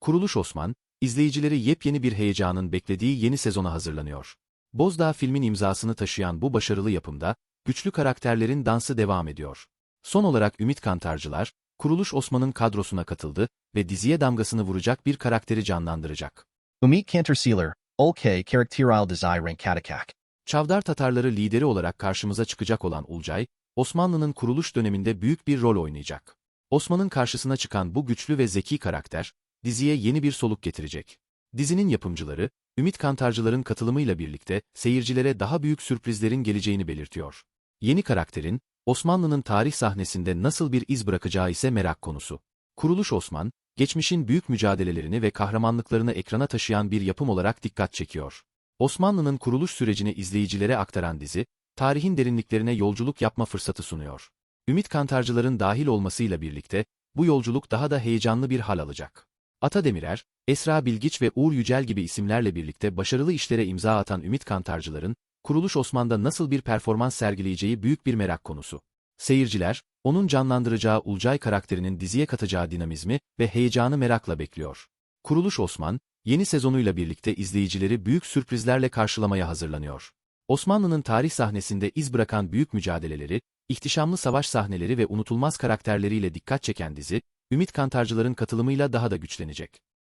Kuruluş Osman, izleyicileri yepyeni bir heyecanın beklediği yeni sezona hazırlanıyor. Bozdağ filmin imzasını taşıyan bu başarılı yapımda, güçlü karakterlerin dansı devam ediyor. Son olarak Ümit Kantarcılar, Kuruluş Osman'ın kadrosuna katıldı ve diziye damgasını vuracak bir karakteri canlandıracak. Umit Kantersealer, Ulke Karakteral Desire Katakak. Çavdar Tatarları lideri olarak karşımıza çıkacak olan Ulcay, Osmanlı'nın kuruluş döneminde büyük bir rol oynayacak. Osman'ın karşısına çıkan bu güçlü ve zeki karakter, diziye yeni bir soluk getirecek. Dizinin yapımcıları, Ümit Kantarcıların katılımıyla birlikte seyircilere daha büyük sürprizlerin geleceğini belirtiyor. Yeni karakterin, Osmanlı'nın tarih sahnesinde nasıl bir iz bırakacağı ise merak konusu. Kuruluş Osman, geçmişin büyük mücadelelerini ve kahramanlıklarını ekrana taşıyan bir yapım olarak dikkat çekiyor. Osmanlı'nın kuruluş sürecini izleyicilere aktaran dizi, tarihin derinliklerine yolculuk yapma fırsatı sunuyor. Ümit Kantarcıların dahil olmasıyla birlikte, bu yolculuk daha da heyecanlı bir hal alacak. Ata Demirer, Esra Bilgiç ve Uğur Yücel gibi isimlerle birlikte başarılı işlere imza atan Ümit Kantarcıların, Kuruluş Osman'da nasıl bir performans sergileyeceği büyük bir merak konusu. Seyirciler, onun canlandıracağı Ulcay karakterinin diziye katacağı dinamizmi ve heyecanı merakla bekliyor. Kuruluş Osman, yeni sezonuyla birlikte izleyicileri büyük sürprizlerle karşılamaya hazırlanıyor. Osmanlı'nın tarih sahnesinde iz bırakan büyük mücadeleleri, ihtişamlı savaş sahneleri ve unutulmaz karakterleriyle dikkat çeken dizi, Ümit Kantarcıların katılımıyla daha da güçlenecek.